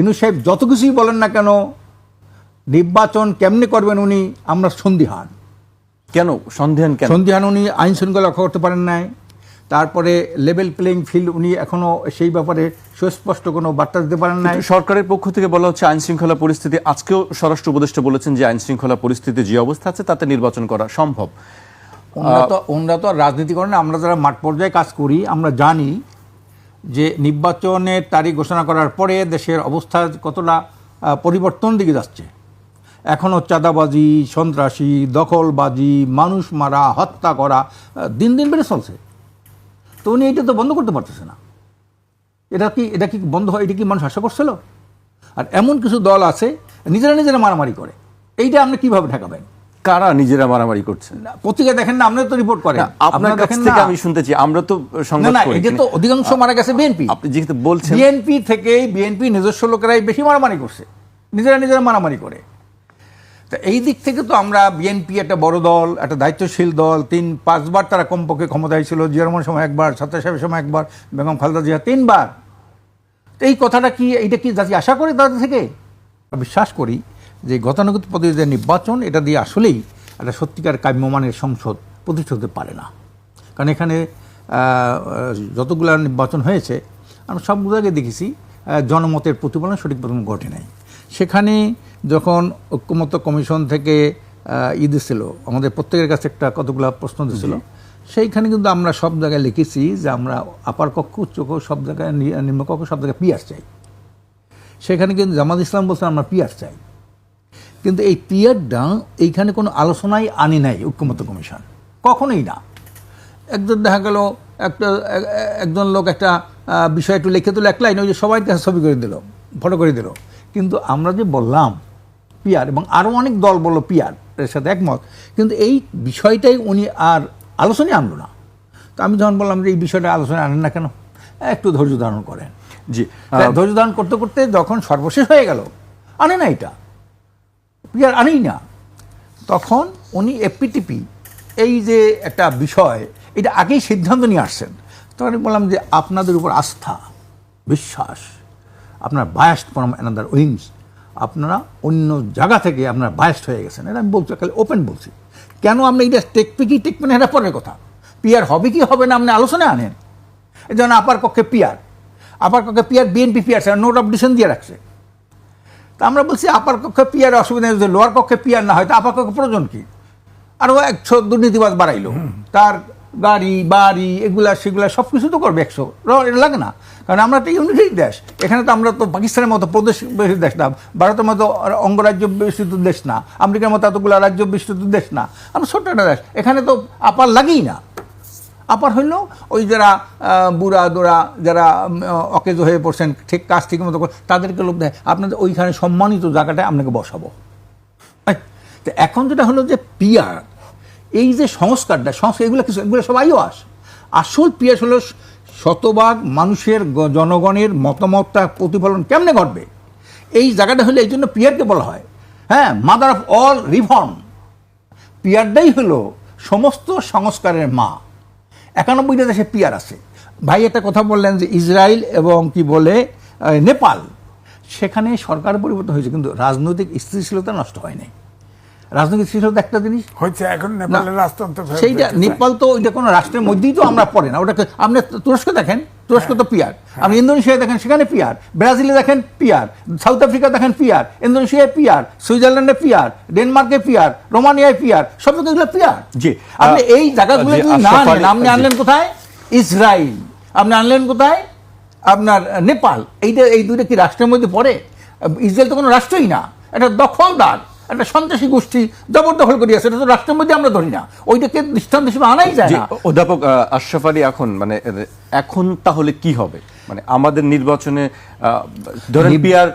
ইনু সাহেব যত কিছুই বলেন না কেন নির্বাচন কেমনে করবেন উনি আমরা সন্দিহান। কেন? সন্দেহান কেন? সন্ধিহান উনি আইন শৃঙ্খলা করতে পারেন নাই। তারপরে লেভেল প্লেইং ফিল্ড উনি এখনও সেই ব্যাপারে সুস্পষ্ট কোনো বার্তা দিতে পারেন নাই। সরকারের পক্ষ থেকে বলা হচ্ছে আইন শৃঙ্খলা পরিস্থিতি আজকেও স্বরাষ্ট্র উপদেষ্টা বলেছেন যে আইন শৃঙ্খলা পরিস্থিতি যে অবস্থা আছে তাতে নির্বাচন করা সম্ভব। ওনারা তো ওনারা তো রাজনীতি করেন না আমরা যারা মাঠ পর্যায়ে কাজ করি আমরা জানি যে নির্বাচনের তারিখ ঘোষণা করার পরে দেশের অবস্থা কতটা পরিবর্তন দিকে যাচ্ছে। এখনও চাঁদাবাজি, সন্ত্রাসী, দখলবাজি, মানুষ মারা, হত্যা করা দিন দিন বেড়ে চলছে। তো উনি এটা তো বন্ধ করতে পারতেছে না। এটা কি এটা কি বন্ধ হয়, এটা কি মানুষ আশা করছিল? আর এমন কিছু দল আছে, নিজেরা নিজেরা মারামারি করে। এইটা আপনি কীভাবে ঠেকাবেন? কারা নিজেরা মারামারি করছে পত্রিকা দেখেন না আপনি তো রিপোর্ট করেন। আপনার কাছ থেকে আমি শুনতে চাই আমরা তো সংবাদ না করি এটা তো অধিকাংশ মারা গেছে বিএনপি। আপনি যেহেতু বলছেন বিএনপি থেকেই বিএনপি নিজস্ব লোকেরাই বেশি মারামারি করছে। নিজেরা নিজেরা মারামারি করে। তা এই দিক থেকে তো আমরা বিএনপি একটা বড় দল একটা দায়িত্বশীল দল তিন পাঁচবার তারা কমপক্ষে ক্ষমতায় ছিল জিয়া রহমান সময় একবার সত্তার সাহেবের সময় একবার বেগম খালেদা জিয়া তিনবার। এই কথাটা কি এইটা কি জাতি আশা করে তাদের থেকে? বিশ্বাস করি যে গতানুগত পদ্ধতিতে নির্বাচন এটা দিয়ে আসলেই একটা সত্যিকার কাম্যমানের সংসদ প্রতিষ্ঠা হতে পারে না। কারণ এখানে যতগুলো নির্বাচন হয়েছে আমরা সবগুলো আগে দেখেছি জনমতের প্রতিফলন সঠিক প্রথম ঘটে নাই। সেখানে যখন ঐক্যমত্য কমিশন থেকে ই দিছিল আমাদের প্রত্যেকের কাছে একটা কতগুলো প্রশ্ন দিছিল সেইখানে কিন্তু আমরা সব জায়গায় লিখেছি যে আমরা আপার কক্ষ উচ্চ কক্ষ সব জায়গায় নিম্নকক্ষ সব জায়গায় পিয়ার চাই। সেখানে কিন্তু জামাত ইসলাম বলছে আমরা পিয়ার চাই। কিন্তু এই পিয়ারটা এইখানে কোনো আলোচনাই আনি নাই ঐক্যমত্য কমিশন। কখনোই না। একজন দেখা গেল একটা একজন লোক একটা বিষয় একটু লিখে দিল এক লাইন ওই যে সবাই কাছে ছবি করে দিল ফটো করে দিল। কিন্তু আমরা যে বললাম পিয়ার এবং আরও অনেক দল বলল পিয়ার এর সাথে একমত। কিন্তু এই বিষয়টাই উনি আর আলোচনায় আনলো না। তো আমি যখন বললাম যে এই বিষয়টা আলোচনায় আনেন না কেন? একটু ধৈর্য ধারণ করেন। জি ধৈর্য ধারণ করতে করতে যখন সর্বশেষ হয়ে গেল আনে না এটা। পিয়ার আনেই না তখন উনি এপিটিপি এই যে একটা বিষয়, এটা আগেই সিদ্ধান্ত নিয়ে আসছেন। তখন আমি বললাম যে, আপনাদের উপর আস্থা, বিশ্বাস, আপনার বায়াস্ট ফ্রম অ্যানাদার উইংস আপনারা অন্য জায়গা থেকে আপনার বায়াস্ট হয়ে গেছেন। এটা আমি বলছি, খালি ওপেন বলছি। কেন আপনি এটা টেকবে কি টেকবে না এটা পরের কথা? পিয়ার হবে কি হবে না আপনি আলোচনায় আনেন? এই যেমন আপার কক্ষে পিয়ার আপার কক্ষে PR BNP PR note of decision দিয়ে রাখছে। তা আমরা বলছি আপার কক্ষে পিয়ার অসুবিধা নেই যদি লোয়ার কক্ষে পিয়ার না হয় তা আপার কক্ষে প্রয়োজন কি? আরও একশো দুর্নীতিবাদ বাড়াইলো। তার গাড়ি বাড়ি এগুলা সেগুলা সব কিছু তো করবে একশো। এটা লাগে না। কারণ আমরা একটা ইউনিটেড দেশ। এখানে তো আমরা তো পাকিস্তানের মতো প্রদেশ বেশির দেশ না। ভারতের মতো অঙ্গরাজ্য বিস্তৃত দেশ না। আমেরিকার মতো এতগুলো রাজ্য বিস্তৃত দেশ না। আমরা ছোট্ট একটা দেশ। এখানে তো আপার লাগেই না। আপার হইল ওই যারা বুড়া দোড়া যারা অকেজ হয়ে পড়ছেন, ঠিক কাজ ঠিক মতো তাদেরকে লোক দেয়। আপনাদের ওইখানে সম্মানিত জায়গাটায় আপনাকে বসাবো। তো এখন যেটা হলো যে পিয়ার, এই যে সংস্কারটা সংস্কার এগুলো কিছু এগুলো সবাইও আস। আসল পিয়ার হলো শতভাগ মানুষের জনগণের মতামতটা প্রতিফলন কেমনে ঘটবে? এই জায়গাটা হলে এই জন্য পিয়ারকে বলা হয়। হ্যাঁ মাদার অফ অল রিফর্ম পিয়ারটাই হলো সমস্ত সংস্কারের মা। একানব্বইটা দেশে পিয়ার আছে। ভাই একটা কথা বললেন যে ইসরায়েল এবং কি বলে নেপাল সেখানে সরকার পরিবর্তন হয়েছে কিন্তু রাজনৈতিক স্থিতিশীলতা নষ্ট হয় নাই রাজনৈতিক স্থিতিশীলতা একটা জিনিস। হয়েছে এখন নেপালের রাজতন্ত্র সেইটা নেপাল তো ওইটা কোনো রাষ্ট্রের মধ্যেই তো আমরা পড়ে না। ওটাকে আপনি তুরস্ক দেখেন? তুরস্ক তো পিয়ার। আপনি ইন্দোনেশিয়া দেখেন সেখানে পিয়ার। ব্রাজিলে দেখেন পিয়ার। সাউথ আফ্রিকা দেখেন পিয়ার। ইন্দোনেশিয়ায় পিয়ার। সুইজারল্যান্ডে পিয়ার। ডেনমার্কে পিয়ার। রোমানিয়ায় পিয়ার। সব জায়গায় পিয়ার। জি, আপনি এই জায়গাগুলো না আপনি আনলেন কোথায়? ইসরায়েল আপনি আনলেন কোথায়? আপনার নেপাল। এইটা এই দুইটা কি রাষ্ট্রের মধ্যে পড়ে? ইসরায়েল তো কোনো রাষ্ট্রই না। এটা দখলদার। একটা সন্ত্রাসী গোষ্ঠী জবরদখল করিয়াছে এটা তো রাষ্ট্রের মধ্যে আমরা ধরি না। ওইটাকে দৃষ্টান্ত হিসেবে আনাই যায় না। অধ্যাপক আশরাফ আলী এখন মানে এখন তাহলে কি হবে? মানে আমাদের নির্বাচনে ধরেন পিয়ার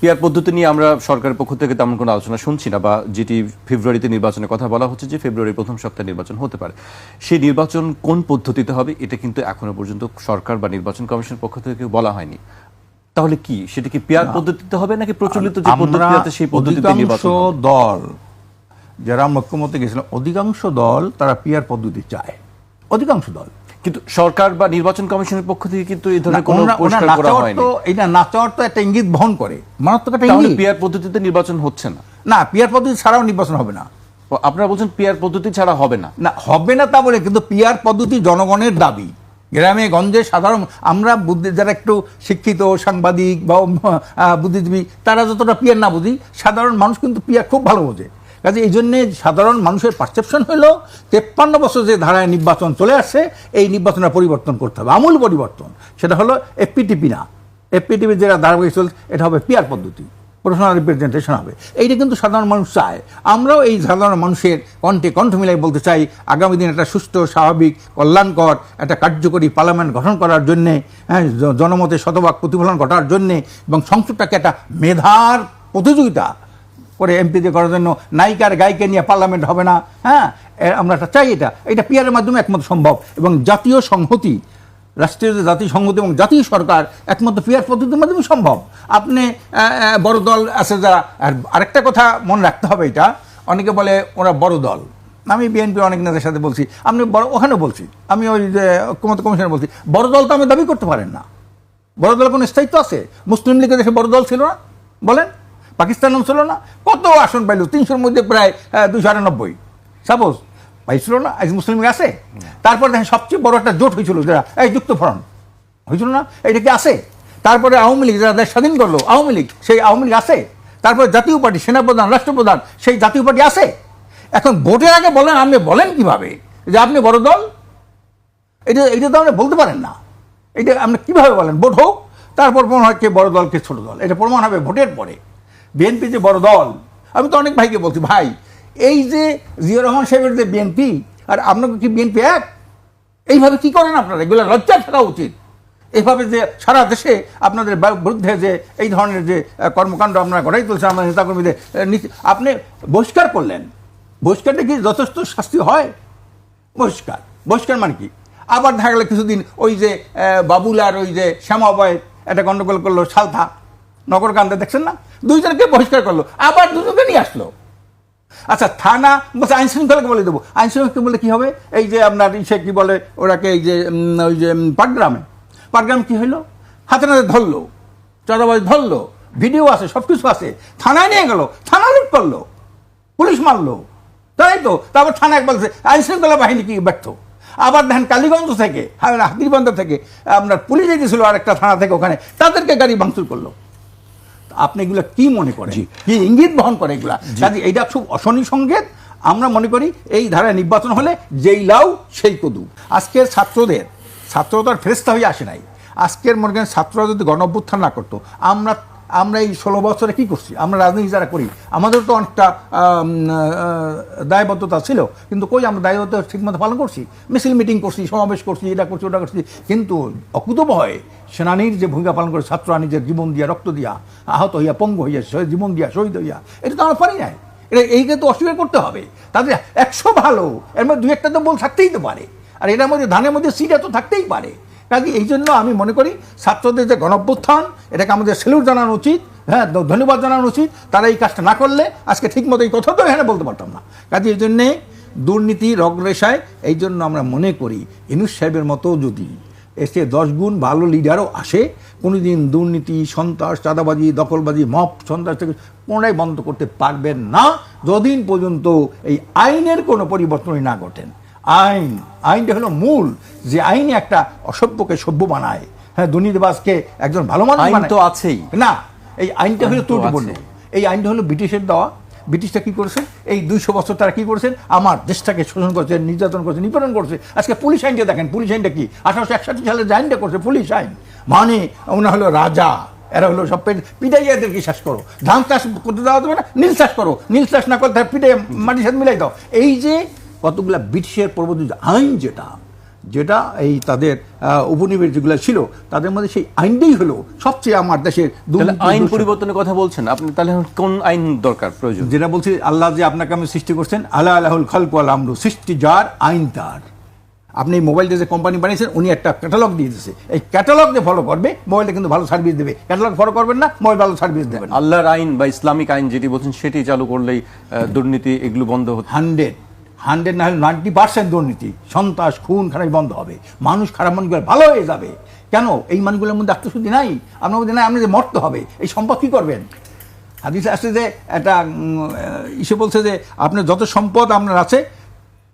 পিয়ার পদ্ধতি নিয়ে আমরা সরকারের পক্ষ থেকে তেমন কোনো আলোচনা শুনছি না বা যেটি ফেব্রুয়ারিতে নির্বাচনের কথা বলা হচ্ছে যে ফেব্রুয়ারির প্রথম সপ্তাহে নির্বাচন হতে পারে। সেই নির্বাচন কোন পদ্ধতিতে হবে এটা কিন্তু এখনও পর্যন্ত সরকার বা নির্বাচন কমিশনের পক্ষ থেকে বলা হয়নি। তাহলে কি? সেটা কি পিয়ার পদ্ধতিতে হবে নাকি প্রচলিত যে পদ্ধতি আছে সেই পদ্ধতিতে নির্বাচন? দল যারা মুখ্যমন্ত্রী গেছিলেন অধিকাংশ দল তারা পিয়ার পদ্ধতি চায়। অধিকাংশ দল। কিন্তু সরকার বা নির্বাচন কমিশনের পক্ষ থেকে কিন্তু এই ধরনের কোনো পরিষ্কার করা হয়নি। এটা নাচা অর্থ একটা ইঙ্গিত বহন করে। মারাত্মক একটা ইঙ্গিত। পিয়ার পদ্ধতিতে নির্বাচন হচ্ছে না। না পিয়ার পদ্ধতি ছাড়াও নির্বাচন হবে না। আপনারা বলছেন পিয়ার পদ্ধতি ছাড়া হবে না। না হবে না তা বলে কিন্তু পিয়ার পদ্ধতি জনগণের দাবি। গ্রামে, গঞ্জে সাধারণ আমরা বুদ্ধি যারা একটু শিক্ষিত, সাংবাদিক বা বুদ্ধিজীবী, তারা যতটা পিয়ার না বুঝি, সাধারণ মানুষ কিন্তু পিয়ার খুব ভালো বোঝে। কাজে এই জন্যে সাধারণ মানুষের পারসেপশন হলো, তেপ্পান্ন বছর যে ধারায় নির্বাচন চলে আসছে, এই নির্বাচনের পরিবর্তন করতে হবে। আমূল পরিবর্তন। সেটা হলো এফপিটিপি না। এফপিটিপি যেটা ধারাবাহিক চলছে, এটা হবে পিয়ার পদ্ধতি। প্রফেশনাল রিপ্রেজেন্টেশন হবে। এইটা কিন্তু সাধারণ মানুষ চায়। আমরাও এই সাধারণ মানুষের কণ্ঠে কণ্ঠ মিলাই বলতে চাই, আগামী দিন একটা সুস্থ, স্বাভাবিক, কল্যাণকর, একটা কার্যকরী পার্লামেন্ট গঠন করার জন্যে হ্যাঁ জ- জনমতের শতভাগ প্রতিফলন ঘটার জন্যে এবং সংসদটাকে একটা মেধার প্রতিযোগিতা করে এমপিতে করার জন্য নায়িকার গায়িকা নিয়ে পার্লামেন্ট হবে না হ্যাঁ আমরা চাই এটা। এটা পিয়ারের মাধ্যমে একমাত্র সম্ভব এবং জাতীয় সংহতি রাষ্ট্রীয় সংহতি এবং জাতীয় সরকার একমাত্র পিয়ার পদ্ধতির মাধ্যমে সম্ভব। আপনি বড় দল আছে যারা, আর আরেকটা কথা মনে রাখতে হবে এটা, অনেকে বলে ওরা বড় দল। আমি বিএনপি অনেক নেতার সাথে বলছি আপনি বড়, ওখানেও বলছি, আমি ওই যে ঐক্যমত কমিশনে বলছি, বড় দল তো আমি দাবি করতে পারেন না। বড় দলের কোনো স্থায়িত্ব আছে? মুসলিম লীগের দেশে বড় দল ছিল না? বলেন পাকিস্তান ছিল না? কত আসন পাইল? তিনশোর মধ্যে প্রায় দুশো আটানব্বই। সাপোজ পাইছিল না আজ মুসলিম আছে তারপর দেখেন সবচেয়ে বড় একটা জোট হয়েছিল যারা, এই যুক্ত ফ্রন্ট হয়েছিল না? এটা কি আছে? তারপরে আওয়ামী লীগ, যারা দেশ স্বাধীন করল, আওয়ামী লীগ, সেই আওয়ামী লীগ আছে। তারপরে জাতীয় পার্টি, সেনাপ্রধান, রাষ্ট্রপ্রধান, সেই জাতীয় পার্টি আছে। এখন ভোটের আগে বলেন, আপনি বলেন কীভাবে? যে আপনি বড় দল? এটা এটা তো আপনি বলতে পারেন না। এটা আপনি কীভাবে বলেন? ভোট হোক, তারপর প্রমাণ হয় কে বড় দল, কে ছোট দল। এটা প্রমাণ হবে ভোটের পরে। বিএনপি যে বড় দল, আমি তো অনেক ভাইকে বলছি, ভাই এই যে জিয়া রহমান সাহেবের যে বিএনপি আর আপনাকে কি বিএনপি এক? এইভাবে কি করেন আপনারা? এগুলো লজ্জা থাকা উচিত। এইভাবে যে সারা দেশে আপনাদের বিরুদ্ধে যে এই ধরনের যে কর্মকাণ্ড আপনারা গড়াই তুলছেন আমাদের নেতাকর্মীদের আপনি বহিষ্কার করলেন। বহিষ্কারটা কি যথেষ্ট শাস্তি হয়। বহিষ্কার। বহিষ্কার মানে কি? আবার দেখা গেল কিছুদিন ওই যে আহ, বাবুল আর ওই যে শ্যামাবয় একটা গণ্ডগোল করল সালথা নগরকান্দে দেখছেন না? দুইজনকে বহিষ্কার করল। আবার দুজনকে নিয়ে আসলো। আচ্ছা থানা, বলছে আইন শৃঙ্খলাকে বলে দেবো। আইন শৃঙ্খলাকে বলে কি হবে? এই যে আপনার ইসে কি বলে, ওরাকে এই যে ওই যে পাটগ্রামে। পাটগ্রাম কি হইল? হাতে নাতে ধরলো, চাঁদাবাজ ধরলো, ভিডিও আছে সব কিছু আছে। থানায় নিয়ে গেল, থানা লুট করল, পুলিশ মারলো। তাই তো? তারপর থানায় বলছে, আইন শৃঙ্খলা বাহিনী কি ব্যর্থ? আবার দেখেন কালীগঞ্জ থেকে, হাতিরবন্ধ থেকে, আপনার পুলিশ গেছিল আরেকটা থানা থেকে ওখানে, তাদেরকে গাড়ি ভাঙচুর করল। আপনি এগুলো কি মনে করেন? কি ইঙ্গিত বহন করে এগুলা? কাজে এইটা খুব অশনি সংকেত। আমরা মনে করি এই ধারায় নির্বাচন হলে যেই লাউ সেই কদু। আজকের ছাত্রদের ছাত্রতার তো আর ফেরেস্তা হয়ে আসে নাই। আজকের মনে করেন ছাত্ররা যদি গণ অভ্যুত্থান না করতো আমরা আমরা এই ষোলো বছরে কি করছি? আমরা রাজনীতি যারা করি আমাদের তো অনেকটা দায়বদ্ধতা ছিল। কিন্তু কই আমরা দায়বদ্ধতা ঠিকমতো পালন করছি? মিছিল মিটিং করছি, সমাবেশ করছি, এটা করছি, ওটা করছি। কিন্তু অকুত ভয়ে সেনানীর যে ভূমিকা পালন করে ছাত্ররা নিজের জীবন দিয়া, রক্ত দিয়া, আহত হইয়া, পঙ্গু হইয়া জীবন দিয়া, শহীদ হইয়া, এটা তো আমরা পারি নাই। এটা, এইকে তো অস্বীকার করতে হবে। তাদের একশো ভালো, এর মধ্যে দু একটা তো বল থাকতেই তো পারে। আর এটার মধ্যে ধানের মধ্যে সিটা তো থাকতেই পারে। কাজে এই জন্য আমি মনে করি ছাত্রদের যে গণভ্যুত্থান এটাকে আমাদের সেলুট জানানো উচিত হ্যাঁ ধন্যবাদ জানানো উচিত, তারা এই কাজটা না করলে আজকে ঠিক মতো এই কথা তো এখানে বলতে পারতাম না। কাজে এই জন্যে দুর্নীতি রগরেশায় এই জন্য আমরা মনে করি, ইনুস সাহেবের মতো যদি এসে দশ গুণ ভালো লিডারও আসে, কোনোদিন দুর্নীতি, সন্ত্রাস, চাঁদাবাজি, দখলবাজি মপ সন্ত্রাস থেকে পুনরায় বন্ধ করতে পারবেন না, যদিন পর্যন্ত এই আইনের কোনো পরিবর্তনই না ঘটেন। আইন আইনটা হলো মূল যে আইনে একটা অসভ্যকে সভ্য বানায়। হ্যাঁ দুর্নীতিবাজকে একজন ভালো মানুষ আইন তো আছেই। না এই আইনটা হলো ত্রুটিপূর্ণ। এই আইনটা হলো ব্রিটিশের দেওয়া। ব্রিটিশটা কি করেছে? এই দুইশো বছর তারা কি করেছেন আমার দেশটাকে শোষণ করছে নির্যাতন করছে নিপীড়ন করছে। আজকে পুলিশ আইনটা দেখেন পুলিশ আইনটা কি? আঠারোশো একষট্টি সালে যে আইনটা করছে পুলিশ আইন। মানে ওনা হলো রাজা। এরা হলো সব পিটাইয়াদেরকে শ্বাস করো। ধান চাষ করতে দেওয়া যাবে না নীল চাষ করো। নীল চাষ না করতে পিটাই মাটির সাথে মিলাই দাও। এই যে কতগুলা ব্রিটিশের পরবর্তী যে আইন যেটা যেটা এই তাদের উপনিবেশ যেগুলো ছিল তাদের মধ্যে সেই আইনটাই হলো সবচেয়ে আমার দেশের আইন পরিবর্তনের কথা বলছেন আপনি তাহলে কোন আইন দরকার প্রয়োজন? যেটা বলছি আল্লাহ যে আপনাকে আমি সৃষ্টি করছেন আল্লাহ আল্লাহুল খালকু আল আমরু সৃষ্টি যার আইন তার। আপনি এই মোবাইল যে কোম্পানি বানিয়েছেন উনি একটা ক্যাটালগ দিয়ে দিয়েছে। এই ক্যাটালগ যে ফলো করবে মোবাইলটা কিন্তু ভালো সার্ভিস দেবে। ক্যাটালগ ফলো করবেন না মোবাইল ভালো সার্ভিস দেবেন আল্লাহর আইন বা ইসলামিক আইন যেটি বলছেন সেটি চালু করলেই দুর্নীতি এগুলো বন্ধ হচ্ছে হান্ড্রেড হান্ড্রেড না হলে নাইনটি পার্সেন্ট দুর্নীতি। সন্ত্রাস, খুন খারাপ বন্ধ হবে। মানুষ খারাপ মানুষগুলো ভালো হয়ে যাবে। কেন? এই মানুষগুলোর মধ্যে আত্মশুদ্ধি নাই? আপনার মধ্যে নাই, আপনি যে মরতে হবে, এই সম্পদ কী করবেন? হাদিস আসছে যে একটা ইসে বলছে যে, আপনার যত সম্পদ আপনার আছে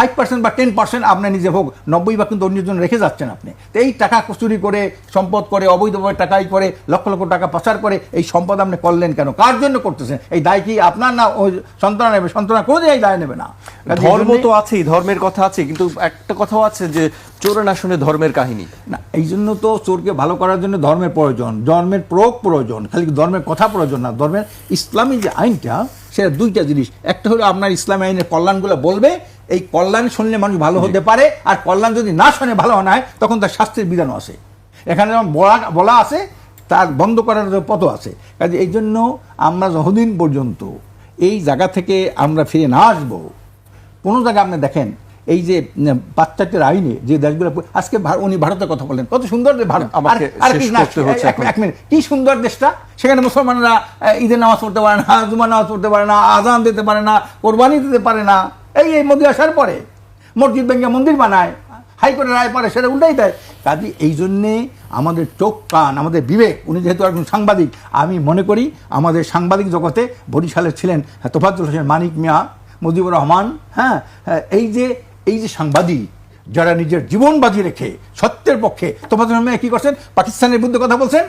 ফাইভ পার্সেন্ট বা টেন পার্সেন্ট আপনার নিজে হোক নব্বই বা কিন্তু অন্যের জন্য রেখে যাচ্ছেন আপনি। তো এই টাকা চুরি করে সম্পদ করে অবৈধভাবে টাকাই করে লক্ষ লক্ষ টাকা পাচার করে এই সম্পদ আপনি করলেন কেন? কার জন্য করতেছেন? এই দায় কি আপনার না ওই সন্তান নেবে? সন্তান করে এই দায় নেবে না। ধর্ম তো আছেই ধর্মের কথা আছে কিন্তু একটা কথাও আছে যে চোরে না শুনে ধর্মের কাহিনী। না এই জন্য তো চোরকে ভালো করার জন্য ধর্মের প্রয়োজন। ধর্মের প্রয়োগ প্রয়োজন খালি ধর্মের কথা প্রয়োজন না। ধর্মের ইসলামী যে আইনটা সেটা দুইটা জিনিস। একটা হলো আপনার ইসলামী আইনের কল্যাণগুলো বলবে এই কল্যাণ শুনলে মানুষ ভালো হতে পারে আর কল্যাণ যদি না শুনে ভালো না হয় তখন তার শাস্তির বিধানও আছে। এখানে যেমন বলা বলা আছে তার বন্ধ করার পথ আছে। কাজে এই জন্য আমরা যতদিন পর্যন্ত এই জায়গা থেকে আমরা ফিরে না আসব কোনো জায়গায় আপনি দেখেন এই যে পাশ্চাত্যের আইনে যে দেশগুলো আজকে উনি ভারতের কথা বলেন কত সুন্দর যে ভারত। এক- মিনিট কি সুন্দর দেশটা। সেখানে মুসলমানরা ঈদের নামাজ পড়তে পারে না জুমার নামাজ পড়তে পারে না আজান দিতে পারে না কোরবানি দিতে পারে না। এই এই মোদী আসার পরে মসজিদ ভেঙে মন্দির বানায় হাইকোর্টের রায় পরে সেটা উল্টাই দেয়। কাজে এই জন্যে আমাদের চোখ কান আমাদের বিবেক উনি যেহেতু একজন সাংবাদিক আমি মনে করি আমাদের সাংবাদিক জগতে বরিশালের ছিলেন তোফাজ্জুল হোসেন মানিক মিয়া মুজিবুর রহমান হ্যাঁ হ্যাঁ, এই যে এই যে সাংবাদিক যারা নিজের জীবন বাজি রেখে সত্যের পক্ষে তোফাজ্জুল হোসেন মিয়া কি করছেন? পাকিস্তানের বিরুদ্ধে কথা বলছেন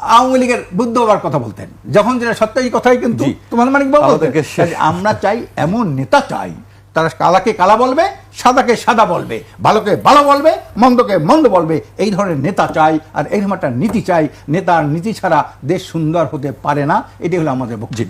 আওয়ামী লীগের বুদ্ধ হওয়ার কথা বলতেন। যখন যেটা সত্য এই কথাই কিন্তু তোমাদের তোমার মানিক বাবু কাজে আমরা চাই এমন নেতা চাই তারা কালাকে কালা বলবে সাদাকে সাদা বলবে ভালোকে ভালো বলবে মন্দকে মন্দ বলবে এই ধরনের নেতা চাই আর এই ধরনের নীতি চাই। নেতার নীতি ছাড়া দেশ সুন্দর হতে পারে না এটি হলো আমাদের বক্তব্য।